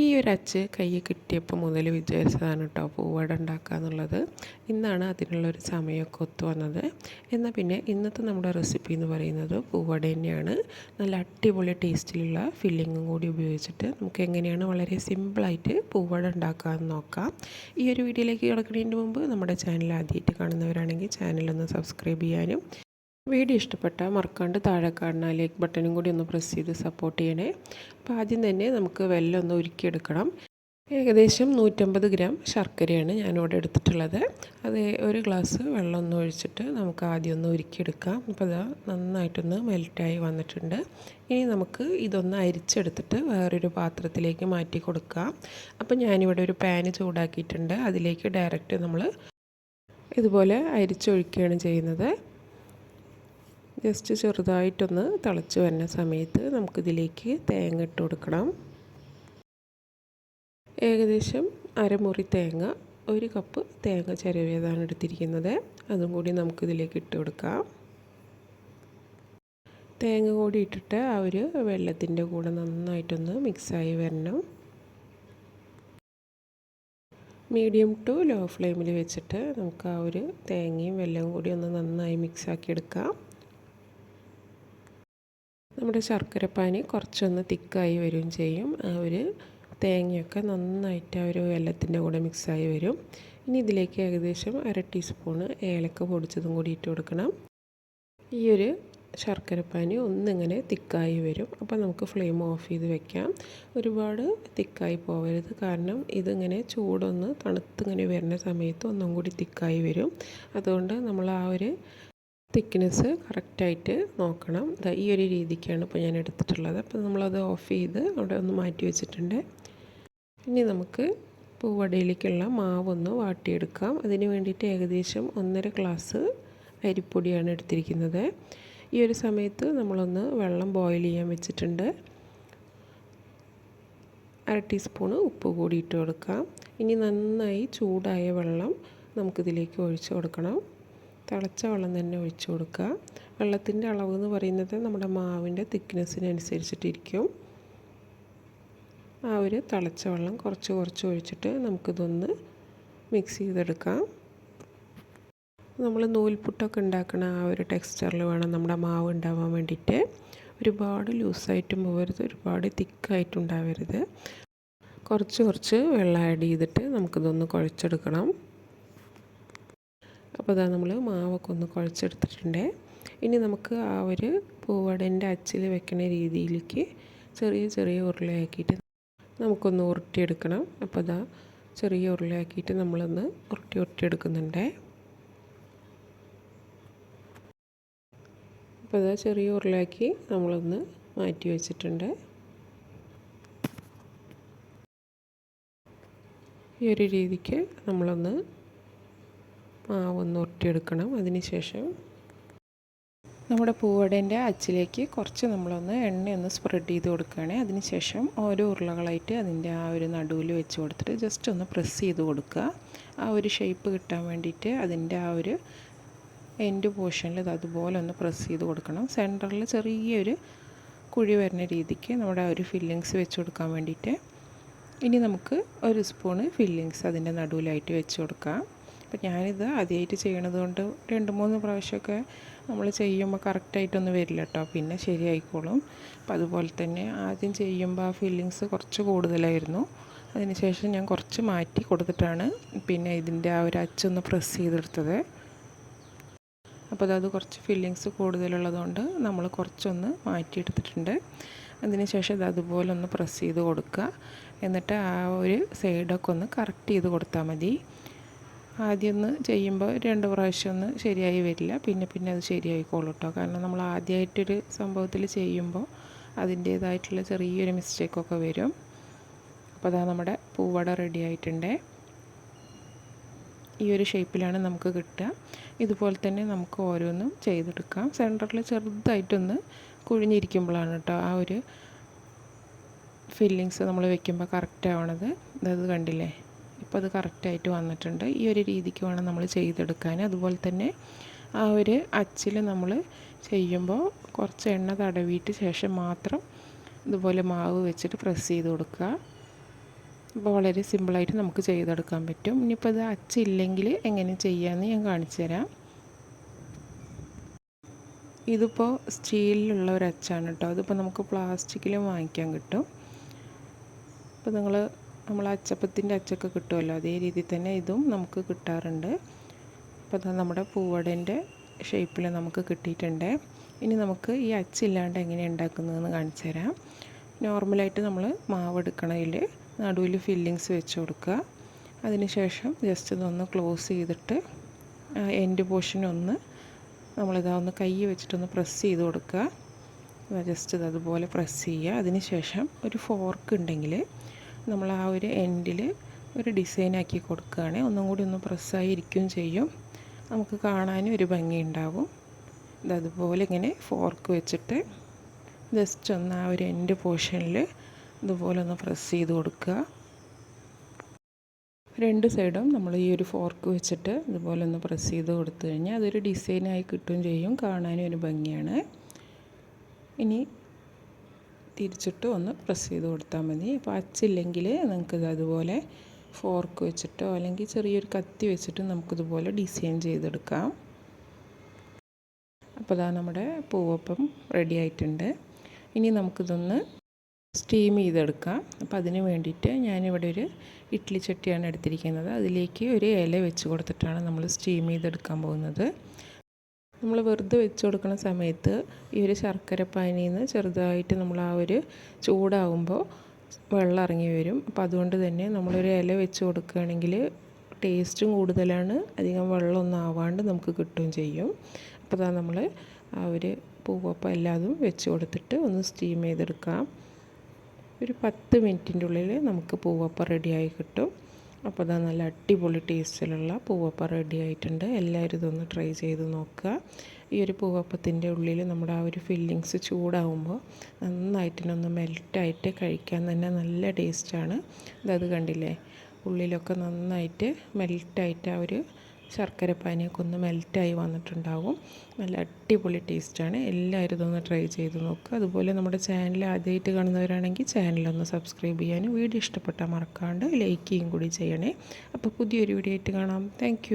ഈ ഒരു അച്ച് കയ്യിൽ കിട്ടിയപ്പോൾ മുതൽ വിചാരിച്ചതാണ് കേട്ടോ പൂവട ഉണ്ടാക്കുക എന്നുള്ളത്. ഇന്നാണ് അതിനുള്ളൊരു സമയമൊക്കെ ഒത്തു വന്നത്. എന്നാൽ പിന്നെ ഇന്നത്തെ നമ്മുടെ റെസിപ്പി എന്ന് പറയുന്നത് പൂവട തന്നെയാണ്. നല്ല അടിപൊളി ടേസ്റ്റിലുള്ള ഫില്ലിങ്ങും കൂടി ഉപയോഗിച്ചിട്ട് നമുക്ക് എങ്ങനെയാണ് വളരെ സിമ്പിളായിട്ട് പൂവട ഉണ്ടാക്കുക എന്ന് നോക്കാം. ഈ ഒരു വീഡിയോയിലേക്ക് കിടക്കുന്നതിന് മുമ്പ് നമ്മുടെ ചാനൽ ആദ്യമായിട്ട് കാണുന്നവരാണെങ്കിൽ ചാനലൊന്ന് സബ്സ്ക്രൈബ് ചെയ്യാനും വീഡിയോ ഇഷ്ടപ്പെട്ടാൽ മറക്കാണ്ട് താഴെ കാണുന്ന ലൈക്ക് ബട്ടണും കൂടി ഒന്ന് പ്രസ് ചെയ്ത് സപ്പോർട്ട് ചെയ്യണേ. അപ്പോൾ ആദ്യം തന്നെ നമുക്ക് വെല്ലം ഒന്ന് ഉരുക്കിയെടുക്കണം. ഏകദേശം നൂറ്റമ്പത് ഗ്രാം ശർക്കരയാണ് ഞാനിവിടെ എടുത്തിട്ടുള്ളത്. അത് ഒരു ഗ്ലാസ് വെള്ളം ഒന്ന് ഒഴിച്ചിട്ട് നമുക്ക് ആദ്യം ഒന്ന് ഉരുക്കിയെടുക്കാം. അപ്പോൾ അത് നന്നായിട്ടൊന്ന് മെൽറ്റായി വന്നിട്ടുണ്ട്. ഇനി നമുക്ക് ഇതൊന്ന് അരിച്ചെടുത്തിട്ട് വേറൊരു പാത്രത്തിലേക്ക് മാറ്റി കൊടുക്കാം. അപ്പോൾ ഞാനിവിടെ ഒരു പാന് ചൂടാക്കിയിട്ടുണ്ട്. അതിലേക്ക് ഡയറക്റ്റ് നമ്മൾ ഇതുപോലെ അരിച്ചൊഴിക്കുകയാണ് ചെയ്യുന്നത്. ജസ്റ്റ് ചെറുതായിട്ടൊന്ന് തിളച്ച് വരുന്ന സമയത്ത് നമുക്കിതിലേക്ക് തേങ്ങ ഇട്ട് കൊടുക്കണം. ഏകദേശം അരമുറി തേങ്ങ ഒരു കപ്പ് തേങ്ങ ചിരവിയതാണ് എടുത്തിരിക്കുന്നത്. അതും കൂടി നമുക്കിതിലേക്ക് ഇട്ട് കൊടുക്കാം. തേങ്ങ കൂടി ഇട്ടിട്ട് ആ ഒരു വെള്ളത്തിന്റെ കൂടെ നന്നായിട്ടൊന്ന് മിക്സായി വരണം. മീഡിയം ടു ലോ ഫ്ലെയിമിൽ വെച്ചിട്ട് നമുക്ക് ആ ഒരു തേങ്ങയും വെല്ലവും കൂടി ഒന്ന് നന്നായി മിക്സാക്കി എടുക്കാം. നമ്മുടെ ശർക്കരപ്പാനി കുറച്ചൊന്ന് തിക്കായി വരികയും ചെയ്യും. ആ ഒരു തേങ്ങയൊക്കെ നന്നായിട്ട് ആ ഒരു വെള്ളത്തിന്റെ കൂടെ മിക്സായി വരും. ഇനി ഇതിലേക്ക് ഏകദേശം അര ടീസ്പൂണ് ഏലക്ക പൊടിച്ചതും കൂടി ഇട്ട് കൊടുക്കണം. ഈ ഒരു ശർക്കരപ്പാനി ഒന്നിങ്ങനെ തിക്കായി വരും. അപ്പോൾ നമുക്ക് ഫ്ലെയിം ഓഫ് ചെയ്ത് വെക്കാം. ഒരുപാട് തിക്കായി പോകരുത്. കാരണം ഇതിങ്ങനെ ചൂടൊന്ന് തണുത്തിങ്ങനെ വരുന്ന സമയത്ത് ഒന്നും കൂടി തിക്കായി വരും. അതുകൊണ്ട് നമ്മൾ ആ ഒരു തിക്നെസ് കറക്റ്റായിട്ട് നോക്കണം. ഈ ഒരു രീതിക്കാണ് ഇപ്പോൾ ഞാൻ എടുത്തിട്ടുള്ളത്. അപ്പോൾ നമ്മളത് ഓഫ് ചെയ്ത് അവിടെ ഒന്ന് മാറ്റി വെച്ചിട്ടുണ്ട്. ഇനി നമുക്ക് പൂവടയിലേക്കുള്ള മാവൊന്ന് വാട്ടിയെടുക്കാം. അതിന് വേണ്ടിയിട്ട് ഏകദേശം ഒന്നര ഗ്ലാസ് അരിപ്പൊടിയാണ് എടുത്തിരിക്കുന്നത്. ഈ ഒരു സമയത്ത് നമ്മളൊന്ന് വെള്ളം ബോയിൽ ചെയ്യാൻ വെച്ചിട്ടുണ്ട്. അര ടീസ്പൂണ് ഉപ്പ് കൂടി ഇട്ട് കൊടുക്കാം. ഇനി നന്നായി ചൂടായ വെള്ളം നമുക്കിതിലേക്ക് ഒഴിച്ച് കൊടുക്കണം. തിളച്ച വെള്ളം തന്നെ ഒഴിച്ചു കൊടുക്കുക. വെള്ളത്തിന്റെ അളവ് എന്ന് പറയുന്നത് നമ്മുടെ മാവിന്റെ തിക്നെസ്സിനനുസരിച്ചിട്ടിരിക്കും. ആ ഒരു തിളച്ച വെള്ളം കുറച്ച് കുറച്ച് ഒഴിച്ചിട്ട് നമുക്കിതൊന്ന് മിക്സ് ചെയ്തെടുക്കാം. നമ്മൾ നൂൽപുട്ടൊക്കെ ഉണ്ടാക്കുന്ന ആ ഒരു ടെക്സ്ചറിൽ വേണം നമ്മുടെ മാവ് ഉണ്ടാവാൻ വേണ്ടിയിട്ട്. ഒരുപാട് ലൂസായിട്ടും പോകരുത് ഒരുപാട് തിക്കായിട്ടും ഉണ്ടാവരുത്. കുറച്ച് കുറച്ച് വെള്ളം ആഡ് ചെയ്തിട്ട് നമുക്കിതൊന്ന് കുഴച്ചെടുക്കണം. അപ്പോൾ അതാ നമ്മൾ മാവൊക്കെ ഒന്ന് കുഴച്ചെടുത്തിട്ടുണ്ട്. ഇനി നമുക്ക് ആ ഒരു പൂവടന്റെ അച്ചിൽ വെക്കുന്ന രീതിയിലേക്ക് ചെറിയ ചെറിയ ഉരുളയാക്കിയിട്ട് നമുക്കൊന്ന് ഉരുട്ടിയെടുക്കണം. അപ്പോൾ അതാ ചെറിയ ഉരുളയാക്കിയിട്ട് നമ്മളൊന്ന് ഉരുട്ടി ഉരുട്ടിയെടുക്കുന്നുണ്ട്. അപ്പോൾ അതാ ചെറിയ ഉരുളയാക്കി നമ്മളൊന്ന് മാറ്റി വെച്ചിട്ടുണ്ട്. ഈ ഒരു രീതിക്ക് നമ്മളൊന്ന് മാവൊന്ന് ഉരുട്ടിയെടുക്കണം അതിനുശേഷം നമ്മുടെ പൂവടേന്റെ അച്ചിലേക്ക് കുറച്ച് നമ്മളൊന്ന് എണ്ണയൊന്ന് സ്പ്രെഡ് ചെയ്ത് കൊടുക്കുകയാണ്. അതിനുശേഷം ഓരോ ഉരുളകളായിട്ട് അതിന്റെ ആ ഒരു നടുവിൽ വെച്ച് കൊടുത്തിട്ട് ജസ്റ്റ് ഒന്ന് പ്രസ് ചെയ്ത് കൊടുക്കുക. ആ ഒരു ഷേപ്പ് കിട്ടാൻ വേണ്ടിയിട്ട് അതിന്റെ ആ ഒരു എൻഡ് പോർഷനിൽ ഇത് അതുപോലെ ഒന്ന് പ്രസ് ചെയ്ത് കൊടുക്കണം. സെന്ററിൽ ചെറിയൊരു കുഴി വരുന്ന രീതിക്ക് നമ്മുടെ ആ ഒരു ഫില്ലിങ്സ് വെച്ച് കൊടുക്കാൻ വേണ്ടിയിട്ട് ഇനി നമുക്ക് ഒരു സ്പൂണ് ഫില്ലിങ്സ് അതിന്റെ നടുവിലായിട്ട് വെച്ച് കൊടുക്കാം. അപ്പം ഞാനിത് ആദ്യമായിട്ട് ചെയ്യണത് കൊണ്ട് രണ്ട് മൂന്ന് പ്രാവശ്യമൊക്കെ നമ്മൾ ചെയ്യുമ്പോൾ കറക്റ്റായിട്ടൊന്നും വരില്ല കേട്ടോ പിന്നെ ശരിയായിക്കോളും. അപ്പം അതുപോലെ തന്നെ ആദ്യം ചെയ്യുമ്പോൾ ആ ഫീലിങ്സ് കുറച്ച് കൂടുതലായിരുന്നു. അതിനുശേഷം ഞാൻ കുറച്ച് മാറ്റി കൊടുത്തിട്ടാണ് പിന്നെ ഇതിന്റെ ആ ഒരു അച്ചൊന്ന് പ്രസ് ചെയ്തെടുത്തത്. അപ്പോൾ അതായത് കുറച്ച് ഫില്ലിങ്സ് കൂടുതലുള്ളതുകൊണ്ട് നമ്മൾ കുറച്ചൊന്ന് മാറ്റിയെടുത്തിട്ടുണ്ട്. അതിനുശേഷം ഇത് അതുപോലെ ഒന്ന് പ്രസ് ചെയ്ത് കൊടുക്കുക. എന്നിട്ട് ആ ഒരു സൈഡൊക്കെ ഒന്ന് കറക്റ്റ് ചെയ്ത് കൊടുത്താൽ മതി. ആദ്യം ഒന്ന് ചെയ്യുമ്പോൾ രണ്ട് പ്രാവശ്യം ഒന്ന് ശരിയായി വരില്ല. പിന്നെ പിന്നെ അത് ശരിയായിക്കോളും കേട്ടോ കാരണം നമ്മൾ ആദ്യമായിട്ടൊരു സംഭവത്തിൽ ചെയ്യുമ്പോൾ അതിന്റേതായിട്ടുള്ള ചെറിയൊരു മിസ്റ്റേക്കൊക്കെ വരും. അപ്പോൾ അതാ നമ്മുടെ പൂവട റെഡി ആയിട്ടുണ്ട്. ഈ ഒരു ഷേപ്പിലാണ് നമുക്ക് കിട്ടുക. ഇതുപോലെ തന്നെ നമുക്ക് ഓരോന്നും ചെയ്തെടുക്കാം. സെന്ററിൽ ചെറുതായിട്ടൊന്ന് കുഴിഞ്ഞിരിക്കുമ്പോഴാണ് കേട്ടോ ആ ഒരു ഫില്ലിങ്സ് നമ്മൾ വെക്കുമ്പോൾ കറക്റ്റ് ആവണത്. അത് കണ്ടില്ലേ? ഇപ്പോൾ അത് കറക്റ്റായിട്ട് വന്നിട്ടുണ്ട്. ഈ ഒരു രീതിക്ക് വേണം നമ്മൾ ചെയ്തെടുക്കാൻ. അതുപോലെ തന്നെ ആ ഒരു അച്ചിൽ നമ്മൾ ചെയ്യുമ്പോൾ കുറച്ച് എണ്ണ തടവിയിട്ട് ശേഷം മാത്രം ഇതുപോലെ മാവ് വെച്ചിട്ട് പ്രസ് ചെയ്ത് കൊടുക്കുക. അപ്പോൾ വളരെ സിമ്പിളായിട്ട് നമുക്ക് ചെയ്തെടുക്കാൻ പറ്റും. ഇനിയിപ്പോൾ ഇത് അച്ചില്ലെങ്കിൽ എങ്ങനെ ചെയ്യാമെന്ന് ഞാൻ കാണിച്ചു തരാം. ഇതിപ്പോൾ സ്റ്റീലിലുള്ള ഒരു അച്ചാണ് കേട്ടോ. അതിപ്പോൾ നമുക്ക് പ്ലാസ്റ്റിക്കിലും വാങ്ങിക്കാൻ കിട്ടും. അപ്പോൾ നിങ്ങൾ നമ്മൾ അച്ചപ്പത്തിന്റെ അച്ചൊക്കെ കിട്ടുമല്ലോ അതേ രീതിയിൽ തന്നെ ഇതും നമുക്ക് കിട്ടാറുണ്ട്. അപ്പോൾ അത് നമ്മുടെ പൂവടേന്റെ ഷേപ്പിൽ നമുക്ക് കിട്ടിയിട്ടുണ്ട്. ഇനി നമുക്ക് ഈ അച്ചില്ലാണ്ട് എങ്ങനെ ഉണ്ടാക്കുന്നതെന്ന് കാണിച്ചു തരാം. നോർമലായിട്ട് നമ്മൾ മാവ് എടുക്കണതിൽ നടുവിൽ ഫില്ലിങ്സ് വെച്ച് കൊടുക്കുക. അതിനുശേഷം ജസ്റ്റ് ഇതൊന്ന് ക്ലോസ് ചെയ്തിട്ട് എൻഡ് പോർഷൻ ഒന്ന് നമ്മളിതാ ഒന്ന് കൈ വെച്ചിട്ടൊന്ന് പ്രസ് ചെയ്ത് കൊടുക്കുക. ജസ്റ്റ് ഇത് അതുപോലെ പ്രസ് ചെയ്യുക. അതിനുശേഷം ഒരു ഫോർക്ക് ഉണ്ടെങ്കിൽ നമ്മൾ ആ ഒരു എൻഡിൽ ഒരു ഡിസൈൻ ആക്കി കൊടുക്കുകയാണ്. ഒന്നും കൂടി ഒന്ന് പ്രസ്സായി ഇരിക്കുകയും ചെയ്യും. നമുക്ക് കാണാനും ഒരു ഭംഗി ഉണ്ടാവും. ഇതതുപോലെ ഇങ്ങനെ ഫോർക്ക് വെച്ചിട്ട് ജസ്റ്റ് ഒന്ന് ആ ഒരു എൻഡ് പോർഷനിൽ ഇതുപോലെ ഒന്ന് പ്രസ് ചെയ്ത് കൊടുക്കുക. രണ്ട് സൈഡും നമ്മൾ ഈ ഒരു ഫോർക്ക് വെച്ചിട്ട് ഇതുപോലെ ഒന്ന് പ്രസ് ചെയ്ത് കൊടുത്തു കഴിഞ്ഞാൽ അതൊരു ഡിസൈനായി കിട്ടുകയും ചെയ്യും. കാണാനും ഒരു ഭംഗിയാണ്. ഇനി തിരിച്ചിട്ട് ഒന്ന് പ്രസ് ചെയ്ത് കൊടുത്താൽ മതി. അപ്പോൾ അച്ചില്ലെങ്കിൽ നിങ്ങൾക്ക് അതുപോലെ ഫോർക്ക് വെച്ചിട്ടോ അല്ലെങ്കിൽ ചെറിയൊരു കത്തി വെച്ചിട്ട് നമുക്കിതുപോലെ ഡിസൈൻ ചെയ്തെടുക്കാം. അപ്പോൾ ഇതാ നമ്മുടെ പൂവപ്പം റെഡി ആയിട്ടുണ്ട്. ഇനി നമുക്കിതൊന്ന് സ്റ്റീം ചെയ്തെടുക്കാം. അപ്പോൾ അതിന് വേണ്ടിയിട്ട് ഞാനിവിടെ ഒരു ഇഡ്ഡലി ചട്ടിയാണ് എടുത്തിരിക്കുന്നത്. അതിലേക്ക് ഒരു ഇല വെച്ച് കൊടുത്തിട്ടാണ് നമ്മൾ സ്റ്റീം ചെയ്തെടുക്കാൻ പോകുന്നത്. നമ്മൾ വെറുതെ വെച്ച് കൊടുക്കുന്ന സമയത്ത് ഈ ഒരു ശർക്കര പാനിയിൽ നിന്ന് ചെറുതായിട്ട് നമ്മൾ ആ ഒരു ചൂടാവുമ്പോൾ വെള്ളം ഇറങ്ങി വരും. അപ്പോൾ അതുകൊണ്ട് തന്നെ നമ്മളൊരു ഇല വെച്ച് കൊടുക്കുകയാണെങ്കിൽ ടേസ്റ്റും കൂടുതലാണ്. അധികം വെള്ളമൊന്നും ആവാണ്ട് നമുക്ക് കിട്ടുകയും ചെയ്യും. അപ്പോൾ അതാ നമ്മൾ ആ ഒരു പൂവപ്പം എല്ലാതും വെച്ച് കൊടുത്തിട്ട് ഒന്ന് സ്റ്റീം ചെയ്തെടുക്കാം. ഒരു പത്ത് മിനിറ്റിന്റെ ഉള്ളിൽ നമുക്ക് പൂവപ്പം റെഡിയായി കിട്ടും. അപ്പോൾ അതാ നല്ല അടിപൊളി ടേസ്റ്റിലുള്ള പൂവപ്പം റെഡി ആയിട്ടുണ്ട്. എല്ലാവരും ഇതൊന്ന് ട്രൈ ചെയ്ത് നോക്കുക. ഈ ഒരു പൂവപ്പത്തിന്റെ ഉള്ളിൽ നമ്മുടെ ആ ഒരു ഫില്ലിങ്സ് ചൂടാവുമ്പോൾ നന്നായിട്ടിനൊന്ന് മെൽറ്റായിട്ട് കഴിക്കാൻ തന്നെ നല്ല ടേസ്റ്റാണ് ഇതത് കണ്ടില്ലേ? ഉള്ളിലൊക്കെ നന്നായിട്ട് മെൽറ്റായിട്ട് ആ ഒരു ശർക്കരപ്പാനിയൊക്കെ ഒന്ന് മെൽറ്റായി വന്നിട്ടുണ്ടാകും നല്ല അടിപൊളി ടേസ്റ്റാണ് എല്ലാവരും ഇതൊന്ന് ട്രൈ ചെയ്ത് നോക്കുക അതുപോലെ നമ്മുടെ ചാനൽ ആദ്യമായിട്ട് കാണുന്നവരാണെങ്കിൽ ചാനലൊന്ന് സബ്സ്ക്രൈബ് ചെയ്യാനും വീഡിയോ ഇഷ്ടപ്പെട്ടാൽ മറക്കാണ്ട് ലൈക്ക് ചെയ്യും കൂടി ചെയ്യണേ. അപ്പോൾ പുതിയൊരു വീഡിയോ ആയിട്ട് കാണാം. താങ്ക്